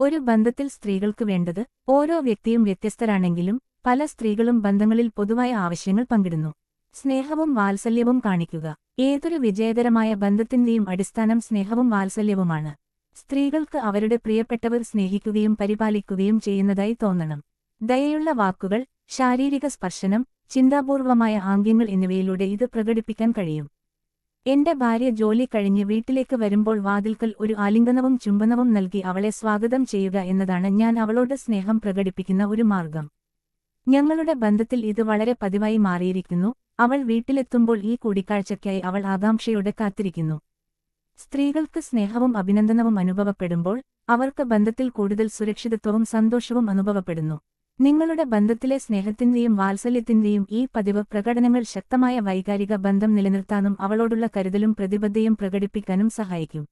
ഒരു ബന്ധത്തിൽ സ്ത്രീകൾക്ക് വേണ്ടത് ഓരോ വ്യക്തിയും വ്യത്യസ്തരാണെങ്കിലും പല സ്ത്രീകളും ബന്ധങ്ങളിൽ പൊതുവായ ആവശ്യങ്ങൾ പങ്കിടുന്നു. സ്നേഹവും വാത്സല്യവും കാണിക്കുക. ഏതൊരു വിജയകരമായ ബന്ധത്തിന്റെയും അടിസ്ഥാനം സ്നേഹവും വാത്സല്യവുമാണ്. സ്ത്രീകൾക്ക് അവരുടെ പ്രിയപ്പെട്ടവർ സ്നേഹിക്കുകയും പരിപാലിക്കുകയും ചെയ്യുന്നതായി തോന്നണം. ദയയുള്ള വാക്കുകൾ ശാരീരിക സ്പർശനം ചിന്താപൂർവമായ ആംഗ്യങ്ങൾ എന്നിവയിലൂടെ ഇത് പ്രകടിപ്പിക്കാൻ കഴിയും. എന്റെ ഭാര്യ ജോലി കഴിഞ്ഞ് വീട്ടിലേക്ക് വരുമ്പോൾ വാതിൽക്കൽ ഒരു ആലിംഗനവും ചുംബനവും നൽകി അവളെ സ്വാഗതം ചെയ്യുക എന്നതാണ് ഞാൻ അവളോട് സ്നേഹം പ്രകടിപ്പിക്കുന്ന ഒരു മാർഗം. ഞങ്ങളുടെ ബന്ധത്തിൽ ഇത് വളരെ പതിവായി മാറിയിരിക്കുന്നു. അവൾ വീട്ടിലെത്തുമ്പോൾ ഈ കൂടിക്കാഴ്ചയ്ക്കായി അവൾ ആകാംക്ഷയോടെ കാത്തിരിക്കുന്നു. സ്ത്രീകൾക്ക് സ്നേഹവും അഭിനന്ദനവും അനുഭവപ്പെടുമ്പോൾ അവർക്ക് ബന്ധത്തിൽ കൂടുതൽ സുരക്ഷിതത്വവും സന്തോഷവും അനുഭവപ്പെടുന്നു. നിങ്ങളുടെ ബന്ധത്തിലെ സ്നേഹത്തിന്റെയും വാത്സല്യത്തിന്റെയും ഈ പതിവ് പ്രകടനങ്ങൾ ശക്തമായ വൈകാരിക ബന്ധം നിലനിർത്താനും അവളോടുള്ള കരുതലും പ്രതിബദ്ധയും പ്രകടിപ്പിക്കാനും സഹായിക്കും.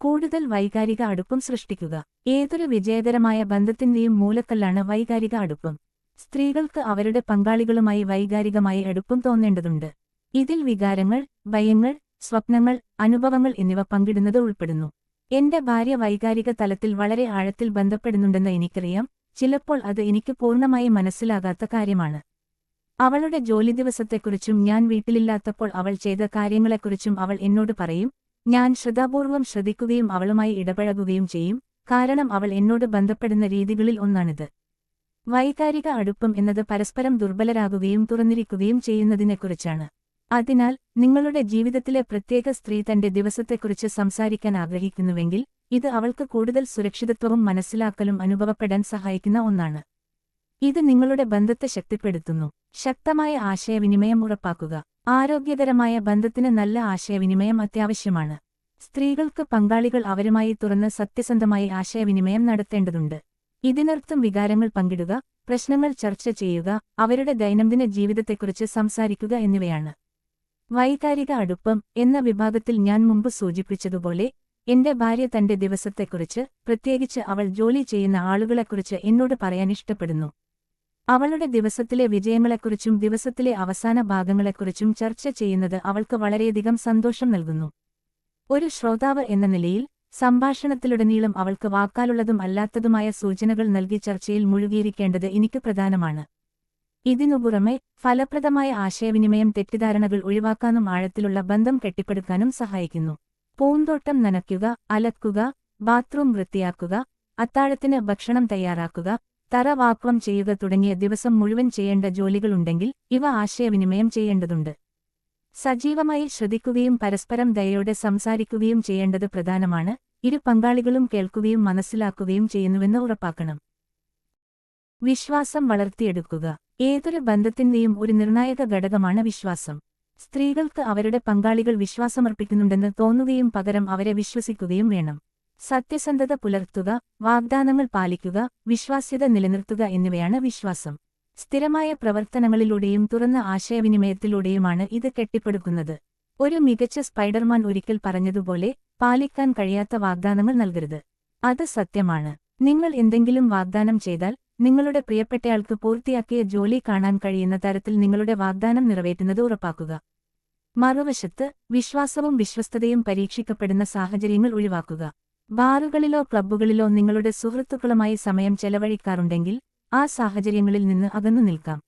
കൂടുതൽ വൈകാരിക അടുപ്പം സൃഷ്ടിക്കുക. ഏതൊരു വിജയകരമായ ബന്ധത്തിന്റെയും മൂലക്കല്ലാണ് വൈകാരിക അടുപ്പം. സ്ത്രീകൾക്ക് അവരുടെ പങ്കാളികളുമായി വൈകാരികമായി അടുപ്പം തോന്നേണ്ടതുണ്ട്. ഇതിൽ വികാരങ്ങൾ ഭയങ്ങൾ സ്വപ്നങ്ങൾ അനുഭവങ്ങൾ എന്നിവ പങ്കിടുന്നത് ഉൾപ്പെടുന്നു. എന്റെ ഭാര്യ വൈകാരിക തലത്തിൽ വളരെ ആഴത്തിൽ ബന്ധപ്പെടുന്നുണ്ടെന്ന് എനിക്കറിയാം. ചിലപ്പോൾ അത് എനിക്ക് പൂർണമായി മനസ്സിലാകാത്ത കാര്യമാണ്. അവളുടെ ജോലി ദിവസത്തെക്കുറിച്ചും ഞാൻ വീട്ടിലില്ലാത്തപ്പോൾ അവൾ ചെയ്ത കാര്യങ്ങളെക്കുറിച്ചും അവൾ എന്നോട് പറയും ഞാൻ ശ്രദ്ധാപൂർവം ശ്രദ്ധിക്കുകയും അവളുമായി ഇടപഴകുകയും ചെയ്യും കാരണം അവൾ എന്നോട് ബന്ധപ്പെടുന്ന രീതികളിൽ ഒന്നാണിത്. വൈകാരിക അടുപ്പം എന്നത് പരസ്പരം ദുർബലരാകുകയും തുറന്നിരിക്കുകയും ചെയ്യുന്നതിനെക്കുറിച്ചാണ്. അതിനാൽ നിങ്ങളുടെ ജീവിതത്തിലെ പ്രത്യേക സ്ത്രീ തന്റെ ദിവസത്തെക്കുറിച്ച് സംസാരിക്കാൻ ആഗ്രഹിക്കുന്നുവെങ്കിൽ ഇത് അവൾക്ക് കൂടുതൽ സുരക്ഷിതത്വവും മനസ്സിലാക്കലും അനുഭവപ്പെടാൻ സഹായിക്കുന്ന ഒന്നാണ്. ഇത് നിങ്ങളുടെ ബന്ധത്തെ ശക്തിപ്പെടുത്തുന്നു. ശക്തമായ ആശയവിനിമയം ഉറപ്പാക്കുക. ആരോഗ്യകരമായ ബന്ധത്തിന് നല്ല ആശയവിനിമയം അത്യാവശ്യമാണ്. സ്ത്രീകൾക്ക് പങ്കാളികൾ അവരുമായി തുറന്ന് സത്യസന്ധമായി ആശയവിനിമയം നടത്തേണ്ടതുണ്ട്. ഇതിനർത്ഥം വികാരങ്ങൾ പങ്കിടുക പ്രശ്നങ്ങൾ ചർച്ച ചെയ്യുക അവരുടെ ദൈനംദിന ജീവിതത്തെക്കുറിച്ച് സംസാരിക്കുക എന്നിവയാണ്. വൈകാരിക അടുപ്പം എന്ന വിഭാഗത്തിൽ ഞാൻ മുമ്പ് സൂചിപ്പിച്ചതുപോലെ എന്റെ ഭാര്യ തന്റെ ദിവസത്തെക്കുറിച്ച് പ്രത്യേകിച്ച് അവൾ ജോലി ചെയ്യുന്ന ആളുകളെക്കുറിച്ച് എന്നോട് പറയാൻ ഇഷ്ടപ്പെടുന്നു. അവളുടെ ദിവസത്തിലെ വിജയങ്ങളെക്കുറിച്ചും ദിവസത്തിലെ അവസാന ഭാഗങ്ങളെക്കുറിച്ചും ചർച്ച ചെയ്യുന്നത് അവൾക്ക് വളരെയധികം സന്തോഷം നൽകുന്നു. ഒരു ശ്രോതാവ് എന്ന നിലയിൽ സംഭാഷണത്തിലുടനീളം അവൾക്ക് വാക്കാലുള്ളതും അല്ലാത്തതുമായ സൂചനകൾ നൽകി ചർച്ചയിൽ മുഴുകിയിരിക്കേണ്ടത് എനിക്ക് പ്രധാനമാണ്. ഇതിനു പുറമെ ഫലപ്രദമായ ആശയവിനിമയം തെറ്റിദ്ധാരണകൾ ഒഴിവാക്കാനും ആഴത്തിലുള്ള ബന്ധം കെട്ടിപ്പടുക്കാനും സഹായിക്കുന്നു. പൂന്തോട്ടം നനയ്ക്കുക അലക്കുക ബാത്റൂം വൃത്തിയാക്കുക അത്താഴത്തിന് ഭക്ഷണം തയ്യാറാക്കുക തറ വാക്വം ചെയ്യുക തുടങ്ങിയ ദിവസം മുഴുവൻ ചെയ്യേണ്ട ജോലികളുണ്ടെങ്കിൽ ഇവ ആശയവിനിമയം ചെയ്യേണ്ടതുണ്ട്. സജീവമായി ശ്രദ്ധിക്കുകയും പരസ്പരം ദയയോടെ സംസാരിക്കുകയും ചെയ്യേണ്ടത് പ്രധാനമാണ്. ഇരു പങ്കാളികളും കേൾക്കുകയും മനസ്സിലാക്കുകയും ചെയ്യുന്നുവെന്ന് ഉറപ്പാക്കണം. വിശ്വാസം വളർത്തിയെടുക്കുക. ഏതൊരു ബന്ധത്തിന്റെയും ഒരു നിർണായക ഘടകമാണ് വിശ്വാസം. സ്ത്രീകൾക്ക് അവരുടെ പങ്കാളികൾ വിശ്വാസമർപ്പിക്കുന്നുണ്ടെന്ന് തോന്നുകയും പകരം അവരെ വിശ്വസിക്കുകയും വേണം. സത്യസന്ധത പുലർത്തുക വാഗ്ദാനങ്ങൾ പാലിക്കുക വിശ്വാസ്യത നിലനിർത്തുക എന്നിവയാണ് വിശ്വാസം. സ്ഥിരമായ പ്രവർത്തനങ്ങളിലൂടെയും തുറന്ന ആശയവിനിമയത്തിലൂടെയുമാണ് ഇത് കെട്ടിപ്പടുക്കുന്നത്. ഒരു മികച്ച സ്പൈഡർമാൻ ഒരിക്കൽ പറഞ്ഞതുപോലെ പാലിക്കാൻ കഴിയാത്ത വാഗ്ദാനങ്ങൾ നൽകരുത്. അത് സത്യമാണ്. നിങ്ങൾ എന്തെങ്കിലും വാഗ്ദാനം ചെയ്താൽ നിങ്ങളുടെ പ്രിയപ്പെട്ടയാൾക്ക് പൂർത്തിയാക്കിയ ജോലി കാണാൻ കഴിയുന്ന തരത്തിൽ നിങ്ങളുടെ വാഗ്ദാനം നിറവേറ്റുന്നത് ഉറപ്പാക്കുക. മറുവശത്ത് വിശ്വാസവും വിശ്വസ്തതയും പരീക്ഷിക്കപ്പെടുന്ന സാഹചര്യങ്ങൾ ഒഴിവാക്കുക. ബാറുകളിലോ ക്ലബ്ബുകളിലോ നിങ്ങളുടെ സുഹൃത്തുക്കളുമായി സമയം ചെലവഴിക്കാറുണ്ടെങ്കിൽ ആ സാഹചര്യങ്ങളിൽ നിന്ന് അകന്നു നിൽക്കാം.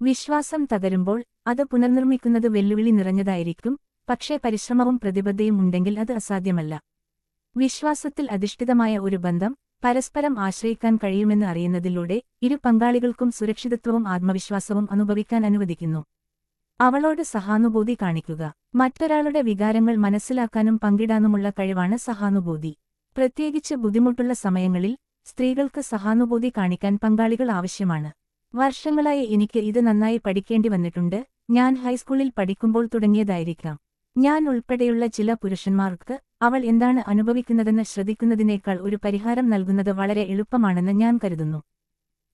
വിശ്വാസം തകരുമ്പോൾ അത് പുനർനിർമ്മിക്കുന്നത് വെല്ലുവിളി നിറഞ്ഞതായിരിക്കും പക്ഷേ പരിശ്രമവും പ്രതിബദ്ധയും ഉണ്ടെങ്കിൽ അത് അസാധ്യമല്ല. വിശ്വാസത്തിൽ അധിഷ്ഠിതമായ ഒരു ബന്ധം പരസ്പരം ആശ്രയിക്കാൻ കഴിയുമെന്ന് അറിയുന്നതിലൂടെ ഇരു പങ്കാളികൾക്കും സുരക്ഷിതത്വവും ആത്മവിശ്വാസവും അനുഭവിക്കാൻ അനുവദിക്കുന്നു. അവളോട് സഹാനുഭൂതി കാണിക്കുക. മറ്റൊരാളുടെ വികാരങ്ങൾ മനസ്സിലാക്കാനും പങ്കിടാനുമുള്ള കഴിവാണ് സഹാനുഭൂതി. പ്രത്യേകിച്ച് ബുദ്ധിമുട്ടുള്ള സമയങ്ങളിൽ സ്ത്രീകൾക്ക് സഹാനുഭൂതി കാണിക്കാൻ പങ്കാളികൾ ആവശ്യമാണ്. വർഷങ്ങളായി എനിക്ക് ഇത് നന്നായി പഠിക്കേണ്ടി വന്നിട്ടുണ്ട്. ഞാൻ ഹൈസ്കൂളിൽ പഠിക്കുമ്പോൾ തുടങ്ങിയതായിരിക്കാം. ഞാൻ ഉൾപ്പെടെയുള്ള ചില പുരുഷന്മാർക്ക് അവൾ എന്താണ് അനുഭവിക്കുന്നതെന്ന് ശ്രദ്ധിക്കുന്നതിനേക്കാൾ ഒരു പരിഹാരം നൽകുന്നത് വളരെ എളുപ്പമാണെന്ന് ഞാൻ കരുതുന്നു.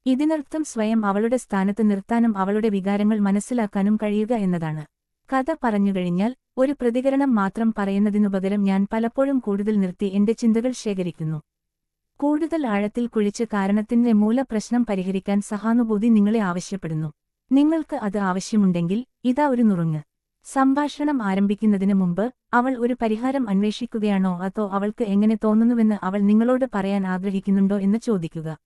ഇതിനർത്ഥം സ്വയം അവളുടെ സ്ഥാനത്ത് നിർത്താനും അവളുടെ വികാരങ്ങൾ മനസ്സിലാക്കാനും കഴിയുക എന്നതാണ്. കഥ പറഞ്ഞുകഴിഞ്ഞാൽ ഒരു പ്രതികരണം മാത്രം പറയുന്നതിനുപകരം ഞാൻ പലപ്പോഴും കൂടുതൽ നിർത്തി എന്റെ ചിന്തകൾ ശേഖരിക്കുന്നു. കൂടുതൽ ആഴത്തിൽ കുഴിച്ച് കാരണത്തിന്റെ മൂലപ്രശ്നം പരിഹരിക്കാൻ സഹാനുഭൂതി നിങ്ങളെ ആവശ്യപ്പെടുന്നു. നിങ്ങൾക്ക് അത് ആവശ്യമുണ്ടെങ്കിൽ ഇതാ ഒരു നുറുങ്ങ്. സംഭാഷണം ആരംഭിക്കുന്നതിന് മുമ്പ് അവൾ ഒരു പരിഹാരം അന്വേഷിക്കുകയാണോ അതോ അവൾക്ക് എങ്ങനെ തോന്നുന്നുവെന്ന് അവൾ നിങ്ങളോട് പറയാൻ ആഗ്രഹിക്കുന്നുണ്ടോ എന്ന് ചോദിക്കുക.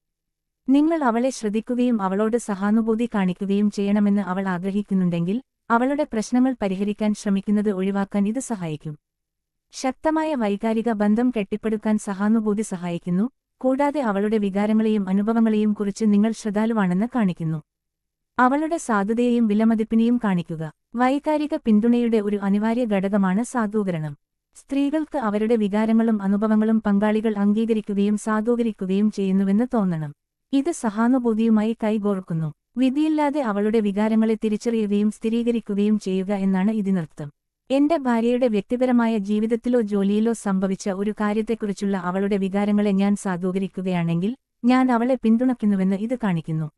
നിങ്ങൾ അവളെ ശ്രദ്ധിക്കുകയും അവളോട് സഹാനുഭൂതി കാണിക്കുകയും ചെയ്യണമെന്ന് അവൾ ആഗ്രഹിക്കുന്നുണ്ടെങ്കിൽ അവളുടെ പ്രശ്നങ്ങൾ പരിഹരിക്കാൻ ശ്രമിക്കുന്നത് ഒഴിവാക്കാൻ ഇത് സഹായിക്കും. ശക്തമായ വൈകാരിക ബന്ധം കെട്ടിപ്പടുക്കാൻ സഹാനുഭൂതി സഹായിക്കുന്നു കൂടാതെ അവളുടെ വികാരങ്ങളെയും അനുഭവങ്ങളെയും കുറിച്ച് നിങ്ങൾ ശ്രദ്ധാലുവാണെന്ന് കാണിക്കുന്നു. അവളുടെ സാധുതയെയും വിലമതിപ്പിനെയും കാണിക്കുക. വൈകാരിക പിന്തുണയുടെ ഒരു അനിവാര്യ ഘടകമാണ് സാധൂകരണം. സ്ത്രീകൾക്ക് അവരുടെ വികാരങ്ങളും അനുഭവങ്ങളും പങ്കാളികൾ അംഗീകരിക്കുകയും സാധൂകരിക്കുകയും ചെയ്യുന്നുവെന്ന് തോന്നണം. ഇത് സഹാനുഭൂതിയുമായി കൈകോർക്കുന്നു. വിധിയില്ലാതെ അവളുടെ വികാരങ്ങളെ തിരിച്ചറിയുകയും സ്ഥിരീകരിക്കുകയും ചെയ്യുക എന്നാണ് ഇതിനർത്ഥം. എന്റെ ഭാര്യയുടെ വ്യക്തിപരമായ ജീവിതത്തിലോ ജോലിയിലോ സംഭവിച്ച ഒരു കാര്യത്തെക്കുറിച്ചുള്ള അവളുടെ വികാരങ്ങളെ ഞാൻ സാധൂകരിക്കുകയാണെങ്കിൽ ഞാൻ അവളെ പിന്തുണയ്ക്കുന്നുവെന്ന് ഇത് കാണിക്കുന്നു.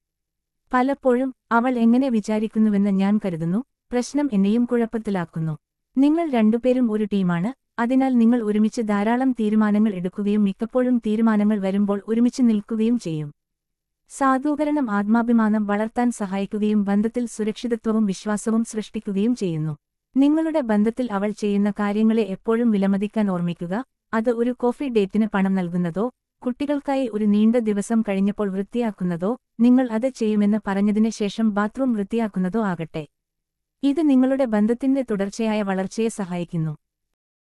പലപ്പോഴും അവൾ എങ്ങനെ വിചാരിക്കുന്നുവെന്ന് ഞാൻ കരുതുന്നു പ്രശ്നം എന്നെയും കുഴപ്പത്തിലാക്കുന്നു. നിങ്ങൾ രണ്ടുപേരും ഒരു ടീമാണ് അതിനാൽ നിങ്ങൾ ഒരുമിച്ച് ധാരാളം തീരുമാനങ്ങൾ എടുക്കുകയും മിക്കപ്പോഴും തീരുമാനങ്ങൾ വരുമ്പോൾ ഒരുമിച്ച് നിൽക്കുകയും ചെയ്യും. സാധൂകരണം ആത്മാഭിമാനം വളർത്താൻ സഹായിക്കുകയും ബന്ധത്തിൽ സുരക്ഷിതത്വവും വിശ്വാസവും സൃഷ്ടിക്കുകയും ചെയ്യുന്നു. നിങ്ങളുടെ ബന്ധത്തിൽ അവൾ ചെയ്യുന്ന കാര്യങ്ങളെ എപ്പോഴും വിലമതിക്കാൻ ഓർമ്മിക്കുക അത് ഒരു കോഫി ഡേറ്റിന് പണം നൽകുന്നതോ കുട്ടികൾക്കായി ഒരു നീണ്ട ദിവസം കഴിഞ്ഞപ്പോൾ വൃത്തിയാക്കുന്നതോ നിങ്ങൾ അത് ചെയ്യുമെന്ന് പറഞ്ഞതിന് ശേഷം ബാത്റൂം വൃത്തിയാക്കുന്നതോ ആകട്ടെ. ഇത് നിങ്ങളുടെ ബന്ധത്തിന്റെ തുടർച്ചയായ വളർച്ചയെ സഹായിക്കുന്നു.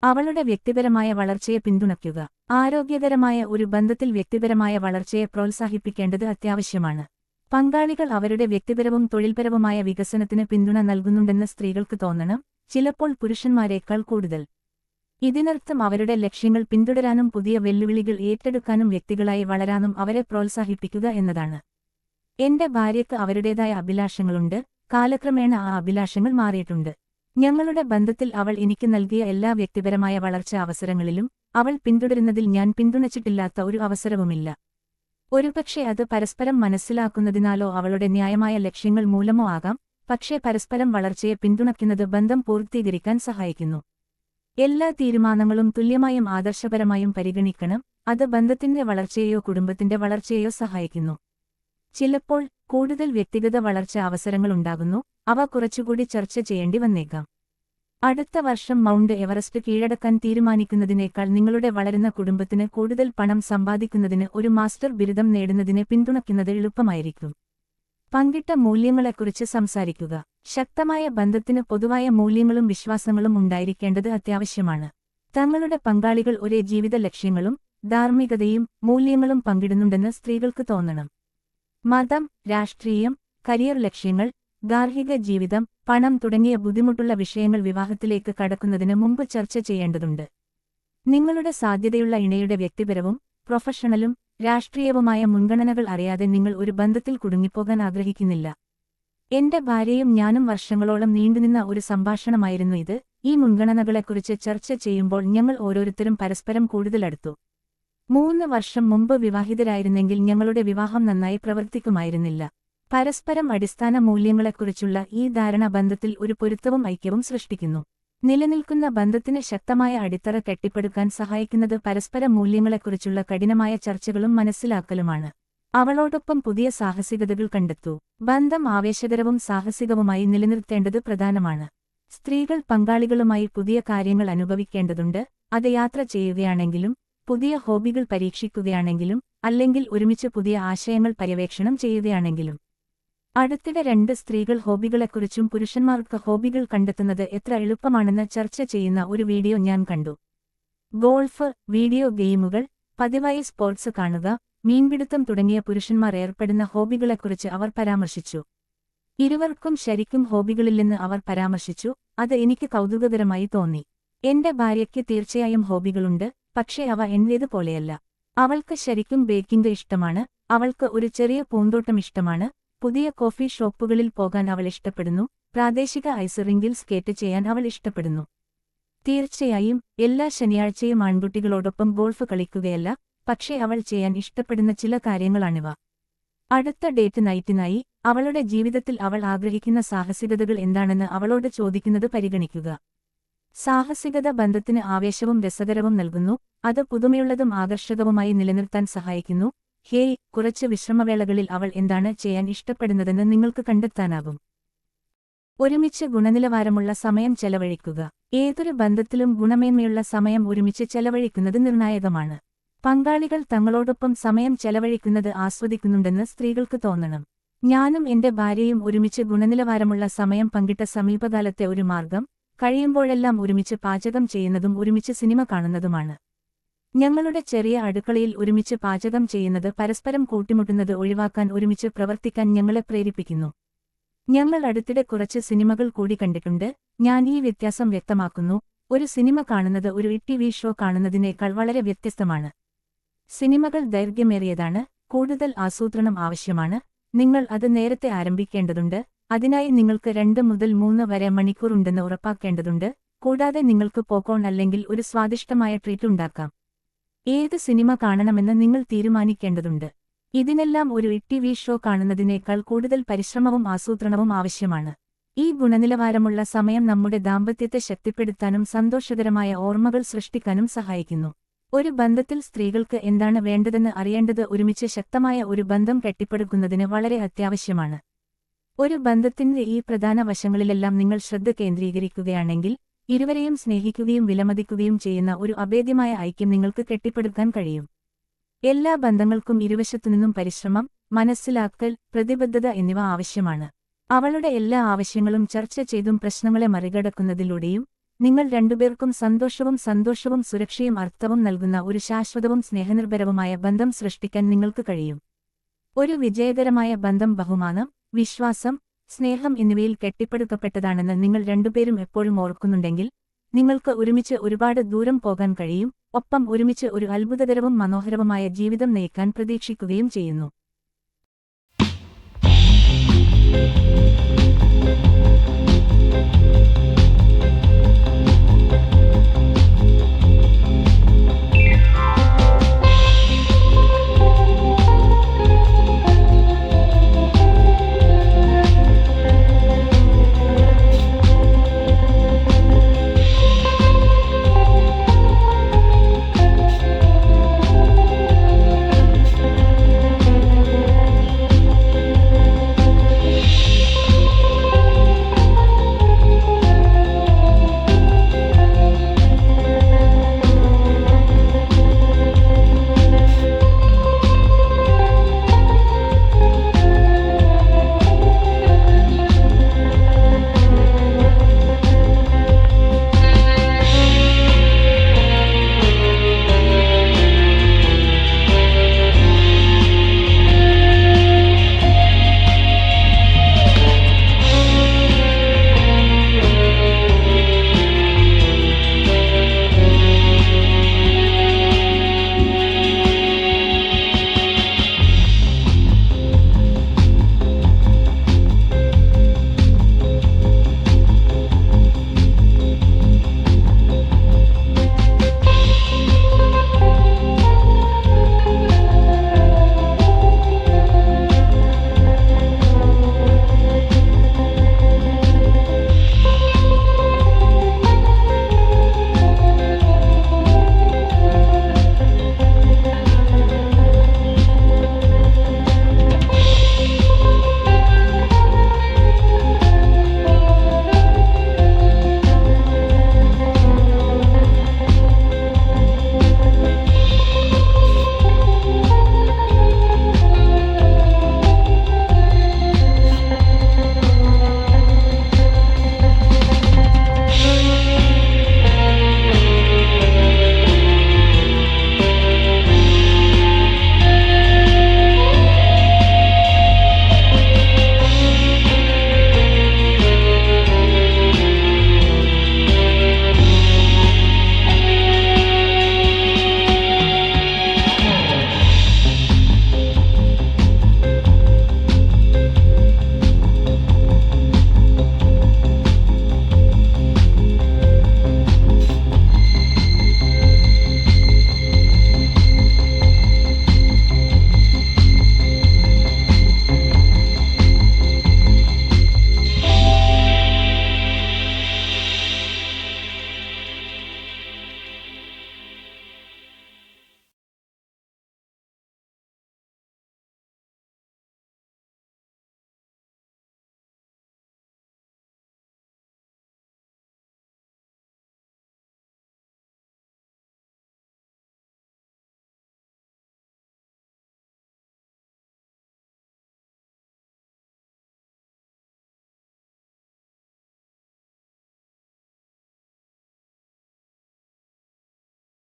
അവളുടെ വ്യക്തിപരമായ വളർച്ചയെ പിന്തുണയ്ക്കുക. ആരോഗ്യകരമായ ഒരു ബന്ധത്തിൽ വ്യക്തിപരമായ വളർച്ചയെ പ്രോത്സാഹിപ്പിക്കേണ്ടത് അത്യാവശ്യമാണ്. പങ്കാളികൾ അവരുടെ വ്യക്തിപരവും തൊഴിൽപരവുമായ വികസനത്തിന് പിന്തുണ നൽകുന്നുണ്ടെന്ന് സ്ത്രീകൾക്ക് തോന്നണം. ചിലപ്പോൾ പുരുഷന്മാരെക്കാൾ കൂടുതൽ. ഇതിനർത്ഥം അവരുടെ ലക്ഷ്യങ്ങൾ പിന്തുടരാനും പുതിയ വെല്ലുവിളികൾ ഏറ്റെടുക്കാനും വ്യക്തികളായി വളരാനും അവരെ പ്രോത്സാഹിപ്പിക്കുക എന്നതാണ്. എന്റെ ഭാര്യയ്ക്ക് അവരുടേതായ അഭിലാഷങ്ങളുണ്ട്. കാലക്രമേണ ആ അഭിലാഷങ്ങൾ മാറിയിട്ടുണ്ട്. ഞങ്ങളുടെ ബന്ധത്തിൽ അവൾ എനിക്ക് നൽകിയ എല്ലാ വ്യക്തിപരമായ വളർച്ച അവസരങ്ങളിലും അവൾ പിന്തുടരുന്നതിൽ ഞാൻ പിന്തുണച്ചിട്ടില്ലാത്ത ഒരു അവസരവുമില്ല. ഒരുപക്ഷെ അത് പരസ്പരം മനസ്സിലാക്കുന്നതിനാലോ അവളുടെ ന്യായമായ ലക്ഷ്യങ്ങൾ മൂലമോ ആകാം. പക്ഷേ പരസ്പരം വളർച്ചയെ പിന്തുണയ്ക്കുന്നത് ബന്ധം പൂർത്തീകരിക്കാൻ സഹായിക്കുന്നു. എല്ലാ തീരുമാനങ്ങളും തുല്യമായും ആദർശപരമായും പരിഗണിക്കണം അത് ബന്ധത്തിന്റെ വളർച്ചയെയോ കുടുംബത്തിന്റെ വളർച്ചയെയോ സഹായിക്കുന്നു. ചിലപ്പോൾ കൂടുതൽ വ്യക്തിഗത വളർച്ച അവസരങ്ങൾ ഉണ്ടാകുന്നു അവ കുറച്ചുകൂടി ചർച്ച ചെയ്യേണ്ടി വന്നേക്കാം. അടുത്ത വർഷം മൗണ്ട് എവറസ്റ്റ് കീഴടക്കാൻ തീരുമാനിക്കുന്നതിനേക്കാൾ നിങ്ങളുടെ വളരുന്ന കുടുംബത്തിന് കൂടുതൽ പണം സമ്പാദിക്കുന്നതിന് ഒരു മാസ്റ്റർ ബിരുദം നേടുന്നതിനെ പിന്തുണയ്ക്കുന്നത് എളുപ്പമായിരിക്കും. പങ്കിട്ട മൂല്യങ്ങളെക്കുറിച്ച് സംസാരിക്കുക. ശക്തമായ ബന്ധത്തിന് പൊതുവായ മൂല്യങ്ങളും വിശ്വാസങ്ങളും ഉണ്ടായിരിക്കേണ്ടത് അത്യാവശ്യമാണ്. തങ്ങളുടെ പങ്കാളികൾ ഒരേ ജീവിത ലക്ഷ്യങ്ങളും ധാർമ്മികതയും മൂല്യങ്ങളും പങ്കിടുന്നുണ്ടെന്ന് സ്ത്രീകൾക്ക് തോന്നണം. മതം രാഷ്ട്രീയം കരിയർ ലക്ഷ്യങ്ങൾ ഗാർഹിക ജീവിതം പണം തുടങ്ങിയ ബുദ്ധിമുട്ടുള്ള വിഷയങ്ങൾ വിവാഹത്തിലേക്ക് കടക്കുന്നതിന് മുമ്പ് ചർച്ച ചെയ്യേണ്ടതുണ്ട്. നിങ്ങളുടെ സാധ്യതയുള്ള ഇണയുടെ വ്യക്തിപരവും പ്രൊഫഷണലും രാഷ്ട്രീയവുമായ മുൻഗണനകൾ അറിയാതെ നിങ്ങൾ ഒരു ബന്ധത്തിൽ കുടുങ്ങിപ്പോകാൻ ആഗ്രഹിക്കുന്നില്ല. എന്റെ ഭാര്യയും ഞാനും വർഷങ്ങളോളം നീണ്ടുനിന്ന ഒരു സംഭാഷണമായിരുന്നു ഇത്. ഈ മുൻഗണനകളെക്കുറിച്ച് ചർച്ച ചെയ്യുമ്പോൾ ഞങ്ങൾ ഓരോരുത്തരും പരസ്പരം കൂടുതലടുത്തു. മൂന്ന് വർഷം മുമ്പ് വിവാഹിതരായിരുന്നെങ്കിൽ ഞങ്ങളുടെ വിവാഹം നന്നായി പ്രവർത്തിക്കുമായിരുന്നില്ല. പരസ്പരം അടിസ്ഥാന മൂല്യങ്ങളെക്കുറിച്ചുള്ള ഈ ധാരണ ബന്ധത്തിൽ ഒരു പൊരുത്തവും ഐക്യവും സൃഷ്ടിക്കുന്നു. നിലനിൽക്കുന്ന ബന്ധത്തിന് ശക്തമായ അടിത്തറ കെട്ടിപ്പടുക്കാൻ സഹായിക്കുന്നത് പരസ്പര മൂല്യങ്ങളെക്കുറിച്ചുള്ള കഠിനമായ ചർച്ചകളും മനസ്സിലാക്കലുമാണ്. അവളോടൊപ്പം പുതിയ സാഹസികതകൾ കണ്ടെത്തു. ബന്ധം ആവേശകരവും സാഹസികവുമായി നിലനിർത്തേണ്ടത് പ്രധാനമാണ്. സ്ത്രീകൾ പങ്കാളികളുമായി പുതിയ കാര്യങ്ങൾ അനുഭവിക്കേണ്ടതുണ്ട്. അത് യാത്ര ചെയ്യുകയാണെങ്കിലും പുതിയ ഹോബികൾ പരീക്ഷിക്കുകയാണെങ്കിലും അല്ലെങ്കിൽ ഒരുമിച്ച് പുതിയ ആശയങ്ങൾ പര്യവേക്ഷണം ചെയ്യുകയാണെങ്കിലും. അടുത്തിടെ രണ്ട് സ്ത്രീകൾ ഹോബികളെക്കുറിച്ചും പുരുഷന്മാർക്ക് ഹോബികൾ കണ്ടെത്തുന്നത് എത്ര എളുപ്പമാണെന്ന് ചർച്ച ചെയ്യുന്ന ഒരു വീഡിയോ ഞാൻ കണ്ടു. ഗോൾഫ് വീഡിയോ ഗെയിമുകൾ പതിവായി സ്പോർട്സ് കാണുക മീൻപിടുത്തം തുടങ്ങിയ പുരുഷന്മാർ ഏർപ്പെടുന്ന ഹോബികളെക്കുറിച്ച് അവർ പരാമർശിച്ചു. ഇരുവർക്കും ശരിക്കും ഹോബികളില്ലെന്ന് അവർ പരാമർശിച്ചു. അത് എനിക്ക് കൗതുകകരമായി തോന്നി. എന്റെ ഭാര്യയ്ക്ക് തീർച്ചയായും ഹോബികളുണ്ട് പക്ഷേ അവ എന്റേതുപോലെയല്ല അവൾക്ക് ശരിക്കും ബേക്കിംഗ് ഇഷ്ടമാണ് അവൾക്ക് ഒരു ചെറിയ പൂന്തോട്ടം ഇഷ്ടമാണ്. പുതിയ കോഫി ഷോപ്പുകളിൽ പോകാൻ അവൾ ഇഷ്ടപ്പെടുന്നു പ്രാദേശിക ഐസറിംഗിൽ സ്കേറ്റ് ചെയ്യാൻ അവൾ ഇഷ്ടപ്പെടുന്നു. തീർച്ചയായും എല്ലാ ശനിയാഴ്ചയും ആൺകുട്ടികളോടൊപ്പം ഗോൾഫ് കളിക്കുകയല്ല പക്ഷേ അവൾ ചെയ്യാൻ ഇഷ്ടപ്പെടുന്ന ചില കാര്യങ്ങളാണിവ. അടുത്ത ഡേറ്റ് നൈറ്റിനായി അവളുടെ ജീവിതത്തിൽ അവൾ ആഗ്രഹിക്കുന്ന സാഹസികതകൾ എന്താണെന്ന് അവളോട് ചോദിക്കുന്നത് പരിഗണിക്കുക. സാഹസികത ബന്ധത്തിന് ആവേശവും രസകരവും നൽകുന്നു അത് പുതുമയുള്ളതും ആകർഷകവുമായി നിലനിർത്താൻ സഹായിക്കുന്നു. ഹേയ് കുറച്ച് വിശ്രമവേളകളിൽ അവൾ എന്താണ് ചെയ്യാൻ ഇഷ്ടപ്പെടുന്നതെന്ന് നിങ്ങൾക്ക് കണ്ടെത്താനാകും. ഒരുമിച്ച് ഗുണനിലവാരമുള്ള സമയം ചെലവഴിക്കുക. ഏതൊരു ബന്ധത്തിലും ഗുണമേന്മയുള്ള സമയം ഒരുമിച്ച് ചെലവഴിക്കുന്നത് നിർണായകമാണ്. പങ്കാളികൾ തങ്ങളോടൊപ്പം സമയം ചെലവഴിക്കുന്നത് ആസ്വദിക്കുന്നുണ്ടെന്ന് സ്ത്രീകൾക്ക് തോന്നണം. ഞാനും എന്റെ ഭാര്യയും ഒരുമിച്ച് ഗുണനിലവാരമുള്ള സമയം പങ്കിട്ട സമീപകാലത്തെ ഒരു മാർഗം കഴിയുമ്പോഴെല്ലാം ഒരുമിച്ച് പാചകം ചെയ്യുന്നതും ഒരുമിച്ച് സിനിമ കാണുന്നതുമാണ്. ഞങ്ങളുടെ ചെറിയ അടുക്കളയിൽ ഒരുമിച്ച് പാചകം ചെയ്യുന്നത് പരസ്പരം കൂട്ടിമുട്ടുന്നത് ഒഴിവാക്കാൻ ഒരുമിച്ച് പ്രവർത്തിക്കാൻ ഞങ്ങളെ പ്രേരിപ്പിക്കുന്നു. ഞങ്ങൾ അടുത്തിടെ കുറച്ച് സിനിമകൾ കൂടി കണ്ടിട്ടുണ്ട്. ഞാൻ ഈ വ്യത്യാസം വ്യക്തമാക്കുന്നു. ഒരു സിനിമ കാണുന്നത് ഒരു ടി വി ഷോ കാണുന്നതിനേക്കാൾ വളരെ വ്യത്യസ്തമാണ്. സിനിമകൾ ദൈർഘ്യമേറിയതാണ് കൂടുതൽ ആസൂത്രണം ആവശ്യമാണ്. നിങ്ങൾ അത് നേരത്തെ ആരംഭിക്കേണ്ടതുണ്ട്. അതിനായി നിങ്ങൾക്ക് രണ്ട് മുതൽ മൂന്ന് വരെ മണിക്കൂർ ഉണ്ടെന്ന് ഉറപ്പാക്കേണ്ടതുണ്ട്. കൂടാതെ നിങ്ങൾക്ക് പോക്കോൺ അല്ലെങ്കിൽ ഒരു സ്വാദിഷ്ടമായ ട്രീറ്റ് ഉണ്ടാക്കാം. ഏത് സിനിമ കാണണമെന്ന് നിങ്ങൾ തീരുമാനിക്കേണ്ടതുണ്ട്. ഇതിനെല്ലാം ഒരു ടി വി ഷോ കാണുന്നതിനേക്കാൾ കൂടുതൽ പരിശ്രമവും ആസൂത്രണവും ആവശ്യമാണ്. ഈ ഗുണനിലവാരമുള്ള സമയം നമ്മുടെ ദാമ്പത്യത്തെ ശക്തിപ്പെടുത്താനും സന്തോഷകരമായ ഓർമ്മകൾ സൃഷ്ടിക്കാനും സഹായിക്കുന്നു. ഒരു ബന്ധത്തിൽ സ്ത്രീകൾക്ക് എന്താണ് വേണ്ടതെന്ന് അറിയേണ്ടത് ഒരുമിച്ച് ശക്തമായ ഒരു ബന്ധം കെട്ടിപ്പടുക്കുന്നതിന് വളരെ അത്യാവശ്യമാണ്. ഒരു ബന്ധത്തിന്റെ ഈ പ്രധാന വശങ്ങളിലെല്ലാം നിങ്ങൾ ശ്രദ്ധ കേന്ദ്രീകരിക്കുകയാണെങ്കിൽ ഇരുവരെയും സ്നേഹിക്കുകയും വിലമതിക്കുകയും ചെയ്യുന്ന ഒരു അഭേദ്യമായ ഐക്യം നിങ്ങൾക്ക് കെട്ടിപ്പടുക്കാൻ കഴിയും. എല്ലാ ബന്ധങ്ങൾക്കും ഇരുവശത്തുനിന്നും പരിശ്രമം മനസ്സിലാക്കൽ പ്രതിബദ്ധത എന്നിവ ആവശ്യമാണ്. അവളുടെ എല്ലാ ആവശ്യങ്ങളും ചർച്ച ചെയ്തും പ്രശ്നങ്ങളെ മറികടക്കുന്നതിലൂടെയും നിങ്ങൾ രണ്ടുപേർക്കും സന്തോഷവും സന്തോഷവും സുരക്ഷയും അർത്ഥവും നൽകുന്ന ഒരു ശാശ്വതവും സ്നേഹനിർഭരവുമായ ബന്ധം സൃഷ്ടിക്കാൻ നിങ്ങൾക്ക് കഴിയും. ഒരു വിജയകരമായ ബന്ധം ബഹുമാനം വിശ്വാസം സ്നേഹം എന്നിവയിൽ കെട്ടിപ്പടുക്കപ്പെട്ടതാണെന്ന് നിങ്ങൾ രണ്ടുപേരും എപ്പോഴും ഓർക്കുന്നുണ്ടെങ്കിൽ നിങ്ങൾക്ക് ഒരുമിച്ച് ഒരുപാട് ദൂരം പോകാൻ കഴിയും ഒപ്പം ഒരുമിച്ച് ഒരു അത്ഭുതകരവും മനോഹരവുമായ ജീവിതം നയിക്കാൻ പ്രതീക്ഷിക്കുകയും ചെയ്യുന്നു.